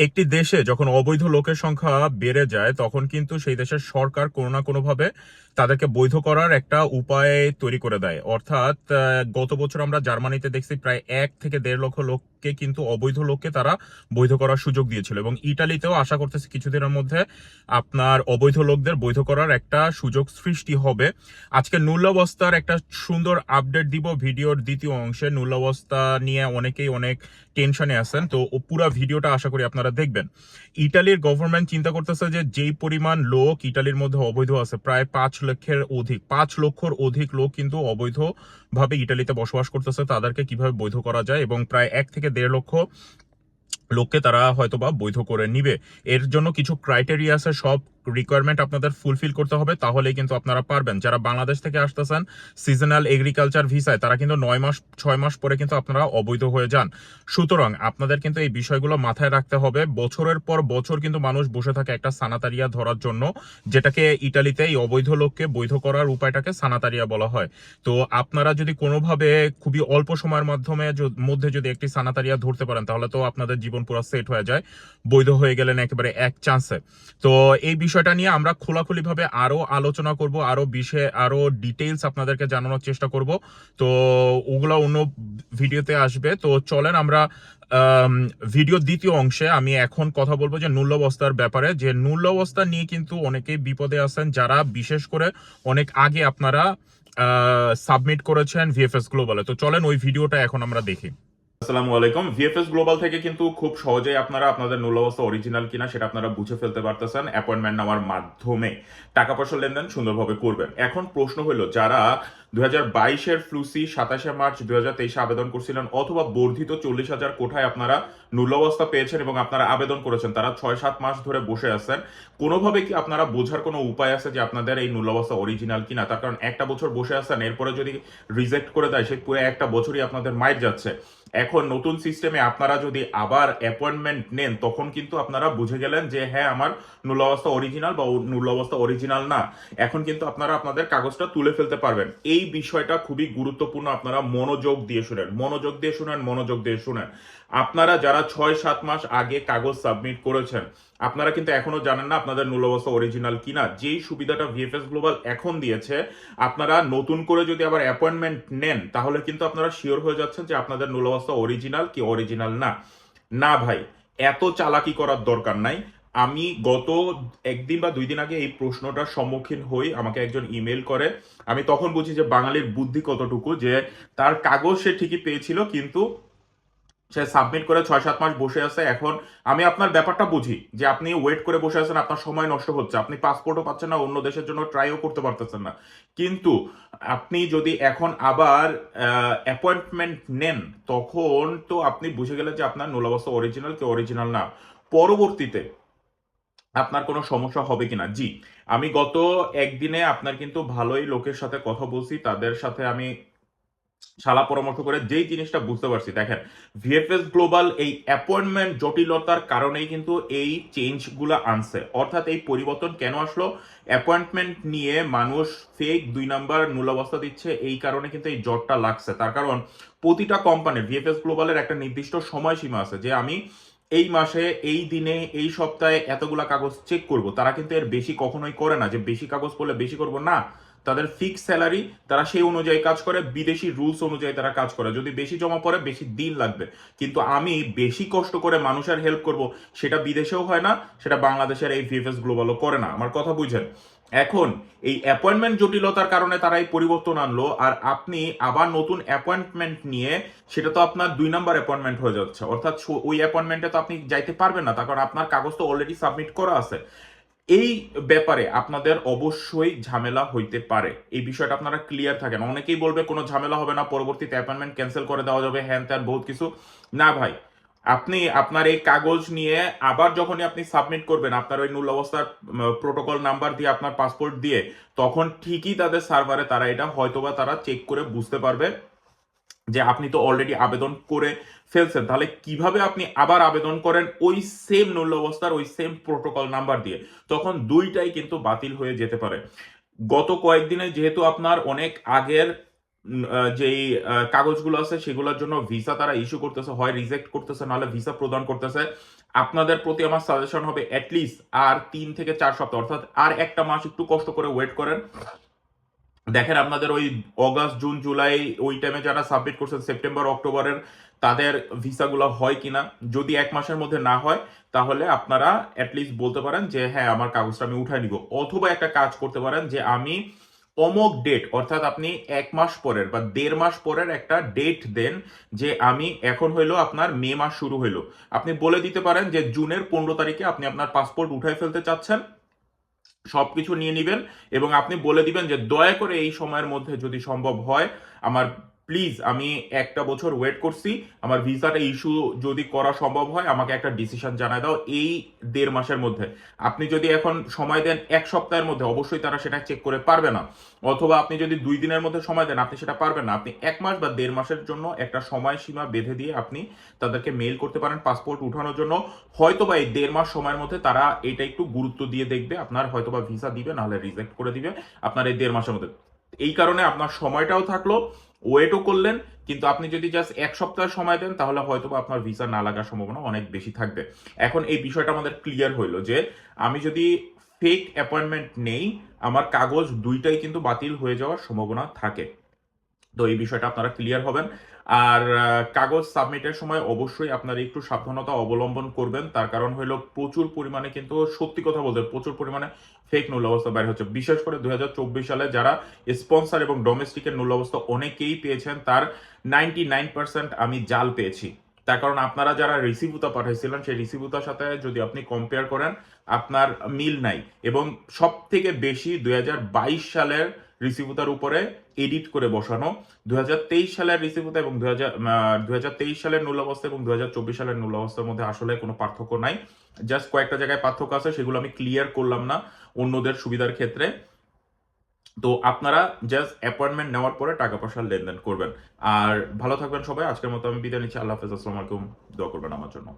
একটি দেশে যখন অবৈধ লোকের সংখ্যা বেড়ে যায়, তখন কিন্তু সেই দেশের সরকার কোনো না কোনোভাবে তাদেরকে বৈধ করার একটা উপায় তৈরি করে দেয়। অর্থাৎ গত বছর আমরা জার্মানিতে দেখছি প্রায় এক থেকে দেড় লক্ষ লোককে কিন্তু অবৈধ লোককে তারা বৈধ করার সুযোগ দিয়েছিল। এবং ইটালিতেও আশা করতেছি কিছুদিনের মধ্যে আপনার অবৈধ লোকদের বৈধ করার একটা সুযোগ সৃষ্টি হবে। আজকে নুল্লাবস্থার একটা সুন্দর আপডেট দিব ভিডিওর দ্বিতীয় অংশে। নুল্লাবস্থা নিয়ে অনেকেই অনেক টেনশনে আছেন, তো পুরো ভিডিওটা আশা করি আপনারা দেখবেন। ইটালির গভর্নমেন্ট চিন্তা করতেছে যে যেই পরিমাণ লোক ইটালির মধ্যে অবৈধ আছে, প্রায় পাঁচ লক্ষের অধিক, পাঁচ লক্ষর অধিক লোক কিন্তু অবৈধ ভাবে ইটালিতে বসবাস করতেছে। তাদেরকে কীভাবে বৈধ করা যায় এবং প্রায় এক থেকে দেড় লক্ষ লোককে তারা হয়তো বা বৈধ করে নিবে। এর জন্য কিছু ক্রাইটেরিয়া আছে, সব রিকোয়ারমেন্ট আপনাদের ফুলফিল করতে হবে, তাহলেই কিন্তু আপনারা পারবেন। যারা বাংলাদেশ থেকে আসতেছেন সিজনাল এগ্রিকালচার ভিসায় তারা কিন্তু নয় মাস, ছয় মাস পরে কিন্তু আপনারা অবৈধ হয়ে যান। সুতরাং আপনাদের কিন্তু এই বিষয়গুলো মাথায় রাখতে হবে। বছরের পর বছর কিন্তু মানুষ বসে থাকে একটা সানাতারিয়া ধরার জন্য, যেটাকে ইটালিতে এই অবৈধ লোককে বৈধ করার উপায়টাকে সানাতারিয়া বলা হয়। তো আপনারা যদি কোনোভাবে খুবই অল্প সময়ের মাধ্যমে মধ্যে যদি একটি সানাতারিয়া ধরতে পারেন, তাহলে তো আপনাদের জীবন পুরো সেট হয়ে যায়। বৈধ হয়ে গেলেন একেবারে এক চান্সে তো এই বিষয়টা নিয়ে আমরা খোলাখুলি ভাবে আরও আলোচনা করব আরও বিষয়ে আরও ডিটেইলস আপনাদেরকে জানানোর চেষ্টা করব। তো ওগুলো অন্য ভিডিওতে আসবে। তো চলেন আমরা আম, ভিডিওর দ্বিতীয় অংশে আমি এখন কথা বলব যে নূল্যবস্থার ব্যাপারে। যে নূল্যবস্থা নিয়ে কিন্তু অনেকেই বিপদে আছেন যারা বিশেষ করে অনেক আগে আপনারা সাবমিট করেছেন ভিএফএস গ্লোবালে তো চলেন ওই ভিডিওটা এখন আমরা দেখি। আসসালামু আলাইকুম। ভিএফএস গ্লোবাল থেকে কিন্তু খুব সহজেই আপনারা আপনাদের নূল অবস্থা অরিজিনাল কিনা সেটা আপনারা বুঝে ফেলতে পারতেছেন অ্যাপয়েন্টমেন্ট নেওয়ার মাধ্যমে। টাকা লেনদেন সুন্দরভাবে করবেন। এখন প্রশ্ন হলো, যারা দুই হাজার বাইশের ফ্লুসি, সাতাশে মার্চ তেইশে আবেদন করছিলেন অথবা বর্ধিত চল্লিশ হাজার কোঠায় আপনারা পেয়েছেন এবং আপনারা আবেদন করেছেন, তারা ছয় সাত মাস ধরে বসে আছেন, কোনোভাবে কি আপনারা বোঝার কোনো উপায় আছে যে আপনাদের এই নূল অবস্থা অরিজিনাল কিনা? তার কারণ একটা বছর বসে আছেন, এরপরে যদি রিজেক্ট করে দেয় সেই পুরো একটা বছরই আপনাদের মাইর যাচ্ছে। এখন নতুন সিস্টেমে আপনারা যদি আবার অ্যাপয়েন্টমেন্ট নেন, তখন কিন্তু আপনারা বুঝে গেলেন যে হ্যাঁ আমার নূল অবস্থা অরিজিনাল বা নূল অবস্থা অরিজিনাল না। এখন কিন্তু আপনারা আপনাদের কাগজটা তুলে ফেলতে পারবেন। এই বিষয়টা খুবই গুরুত্বপূর্ণ আপনারা মনোযোগ দিয়ে শুনেন, মনোযোগ দিয়ে শুনেন, মনোযোগ দিয়ে শুনেন। আপনারা যারা ছয়, সাত মাস আগে কাগজ সাবমিট করেছেন, আপনারা কিন্তু এখনও জানেন না আপনাদের নূল অবস্থা অরিজিনাল কিনা। যেই সুবিধাটা ভিএফএস গ্লোবাল এখন দিয়েছে, আপনারা নতুন করে যদি আবার অ্যাপয়েন্টমেন্ট নেন, তাহলে কিন্তু আপনারা শিওর হয়ে যাচ্ছেন যে আপনাদের নূল অবস্থা অরিজিনাল কি অরিজিনাল না। না ভাই, এত চালাকি করার দরকার নাই। আমি গত একদিন বা দুই দিন আগে এই প্রশ্নটার সম্মুখীন হই, আমাকে একজন ইমেল করে। আমি তখন বুঝি যে বাঙালির বুদ্ধি কতটুকু, যে তার কাগজ সে ঠিকই পেয়েছিল, কিন্তু সে সাবমিট করে ছয় সাত মাস বসে আছে। এখন আমি আপনার ব্যাপারটা বুঝি যে আপনি ওয়েট করে বসে আছেন, আপনার সময় নষ্ট হচ্ছে। আপনি পাসপোর্টও পাচ্ছেন না, অন্য দেশের জন্য ট্রাইও করতে পারতেছেন না। কিন্তু আপনি যদি এখন আবার অ্যাপয়েন্টমেন্ট নেন, তখন তো আপনি বুঝে গেলেন যে আপনার নূলাবস্থা অরিজিনাল কি অরিজিনাল না। পরবর্তীতে আপনার কোনো সমস্যা হবে কিনা? জি, আমি গত একদিনে আপনার কিন্তু ভালোই লোকের সাথে কথা বলছি। তাদের সাথে আমি শালা পরামর্শ করে যেই জিনিসটা বুঝতে পারছি, দেখেন ভিএফএস গ্লোবাল এই অ্যাপয়েন্টমেন্ট জটিলতার কারণেই কিন্তু এই চেঞ্জগুলো আনছে। অর্থাৎ এই পরিবর্তন কেন আসলো? অ্যাপয়েন্টমেন্ট নিয়ে মানুষ ফেক দুই নাম্বার মূলাবস্থা দিচ্ছে, এই কারণে কিন্তু এই জটটা লাগছে। তার কারণ, প্রতিটা কোম্পানির ভিএফএস গ্লোবালের একটা নির্দিষ্ট সময়সীমা আছে যে আমি এই মাসে, এই দিনে, এই সপ্তাহে এতগুলা কাগজ চেক করব। তারা কিন্তু এর বেশি কখনোই করে না। যে বেশি কাগজ করলে বেশি করব না তাদের ফিক্স স্যালারি তারা সেই অনুযায়ী কাজ করে, বিদেশি রুলস অনুযায়ী তারা কাজ করে। যদি বেশি জমা পড়ে, বেশি দিন লাগবে। কিন্তু আমি বেশি কষ্ট করে মানুষের হেল্প করব, সেটা বিদেশেও হয় না, সেটা বাংলাদেশের এই ভিএফএস গ্লোবালও করে না। আমার কথা বুঝেন। এখন এই অ্যাপয়েন্টমেন্ট জটিলতার কারণে তারা এই পরিবর্তন আনলো, আর আপনি আবার নতুন অ্যাপয়েন্টমেন্ট নিয়ে, সেটা তো আপনার দুই নাম্বার অ্যাপয়েন্টমেন্ট হয়ে যাচ্ছে। অর্থাৎ ওই অ্যাপয়েন্টমেন্টে তো আপনি যাইতে পারবেন না, তার কারণ আপনার কাগজ তো অলরেডি সাবমিট করা আছে। এই ব্যাপারে আপনাদের অবশ্যই ঝামেলা হইতে পারে। এই বিষয়টা আপনারা ক্লিয়ার থাকেন। অনেকেই বলবে, কোনো ঝামেলা হবে না, পরবর্তীতে অ্যাপয়েন্টমেন্ট ক্যান্সেল করে দেওয়া যাবে হ্যান ত্যান, বহুত কিছু। না ভাই, আপনি আপনার এই কাগজ নিয়ে আবার যখনই আপনি সাবমিট করবেন, আপনার ওই নূল অবস্থার প্রোটোকল নাম্বার দিয়ে আপনার পাসপোর্ট দিয়ে, তখন ঠিকই তাদের সার্ভারে তারা এটা হয়তোবা তারা চেক করে বুঝতে পারবে। যে আপনি তো অলরেডি আবেদন করে ফেলছেন, তাহলে কীভাবে আপনি আবার আবেদন করেন ওই সেম নূল্য অবস্থার ওই সেম প্রোটোকল নাম্বার দিয়ে? তখন দুইটাই কিন্তু বাতিল হয়ে যেতে পারে। গত কয়েকদিনে যেহেতু আপনার অনেক আগের যেই কাগজগুলো আছে, সেগুলোর জন্য ভিসা তারা ইস্যু করতেছে, হয় রিজেক্ট করতেছে, নাহলে ভিসা প্রদান করতেছে। আপনাদের প্রতি আমার সাজেশন হবে অ্যাটলিস্ট আর তিন থেকে চার সপ্তাহ, অর্থাৎ আর একটা মাস একটু কষ্ট করে ওয়েট করেন। দেখেন আপনাদের ওই অগাস্ট, জুন, জুলাই, ওই টাইমে যারা সাবমিট করছেন সেপ্টেম্বর অক্টোবরের তাদের ভিসাগুলো হয় কিনা? যদি এক মাসের মধ্যে না হয়, তাহলে আপনারা অ্যাটলিস্ট বলতে পারেন যে হ্যাঁ আমার কাগজটা আমি উঠাই নিব। অথবা একটা কাজ করতে পারেন যে, আমি অমক ডেট অর্থাৎ আপনি এক মাস পরের বা দেড় মাস পরের একটা ডেট দেন যে, আমি এখন হইল আপনার মে মাস শুরু হইল। আপনি বলে দিতে পারেন যে, জুনের পনেরো তারিখে আপনি আপনার পাসপোর্ট উঠাই ফেলতে চাচ্ছেন। সবকিছু নিয়ে নেবেন এবং আপনি বলে দিবেন যে দয়া করে এই সময়ের মধ্যে যদি সম্ভব হয়, আমার প্লিজ আমি একটা বছর ওয়েট করছি, আমার ভিসাটা ইস্যু যদি করা সম্ভব হয়, আমাকে একটা ডিসিশন জানায় দাও এই দেড় মাসের মধ্যে। আপনি যদি এখন সময় দেন এক সপ্তাহের মধ্যে, অবশ্যই তারা সেটা চেক করে পারবে না। অথবা আপনি যদি দুই দিনের মধ্যে সময় দেন, আপনি সেটা পারবেন না। আপনি এক মাস বা দেড় মাসের জন্য একটা সময়সীমা বেঁধে দিয়ে আপনি তাদেরকে মেল করতে পারেন পাসপোর্ট উঠানোর জন্য। হয়তো বা এই দেড় মাস সময়ের মধ্যে তারা এটা একটু গুরুত্ব দিয়ে দেখবে, আপনার হয়তো বা ভিসা দিবে, নাহলে রিজেক্ট করে দিবে আপনার এই দেড় মাসের মধ্যে। এই কারণে আপনার সময়টাও থাকল ওয়েটও করলেন, কিন্তু আপনি যদি জাস্ট এক সপ্তাহ সময় দেন, তাহলে হয়তো আপনার ভিসা না লাগার সম্ভাবনা অনেক বেশি থাকবে। এখন এই বিষয়টা আমাদের ক্লিয়ার হইল যে, আমি যদি ফেক অ্যাপয়েন্টমেন্ট নেই, আমার কাগজ দুইটাই কিন্তু বাতিল হয়ে যাওয়ার সম্ভাবনা থাকে। তো এই বিষয়টা আপনারা ক্লিয়ার হবেন। আর কাগজ সাবমিটের সময় অবশ্যই আপনারা একটু সাবধানতা অবলম্বন করবেন। তার কারণ হলো প্রচুর পরিমাণে কিন্তু সত্যি কথা বলতে প্রচুর পরিমাণে ফেক নূল অবস্থা বাইরে হচ্ছে। বিশেষ করে দুই সালে যারা স্পন্সর এবং ডোমেস্টিকের নূল অবস্থা অনেকেই পেয়েছেন, তার নাইনটি আমি জাল পেয়েছি। তার কারণ আপনারা যারা রিসিভুতা পাঠাইছিলেন, সেই রিসিভুতার সাথে যদি আপনি কম্পেয়ার করেন, আপনার মিল নাই। এবং সব থেকে বেশি দুই হাজার বাইশ সালের রিসিভুতার উপরে এডিট করে বসানো। দুই সালের রিসিভুতা এবং দু দুই সালের নূল অবস্থা এবং দু হাজার চব্বিশ সালের নূল অবস্থার মধ্যে আসলে কোনো পার্থক্য নাই। জাস্ট কয়েকটা জায়গায় পার্থক্য আছে, সেগুলো আমি ক্লিয়ার করলাম না অন্যদের সুবিধার ক্ষেত্রে। তো আপনারা জাস্ট অ্যাপয়েন্টমেন্ট নেওয়ার পরে টাকা পয়সার লেনদেন করবেন। আর ভালো থাকবেন সবাই, আজকের মতো আমি বিদায় নিচ্ছি, আল্লাহ হাফেজ, আসসালামু আলাইকুম, দোয়া করবেন আমার জন্য।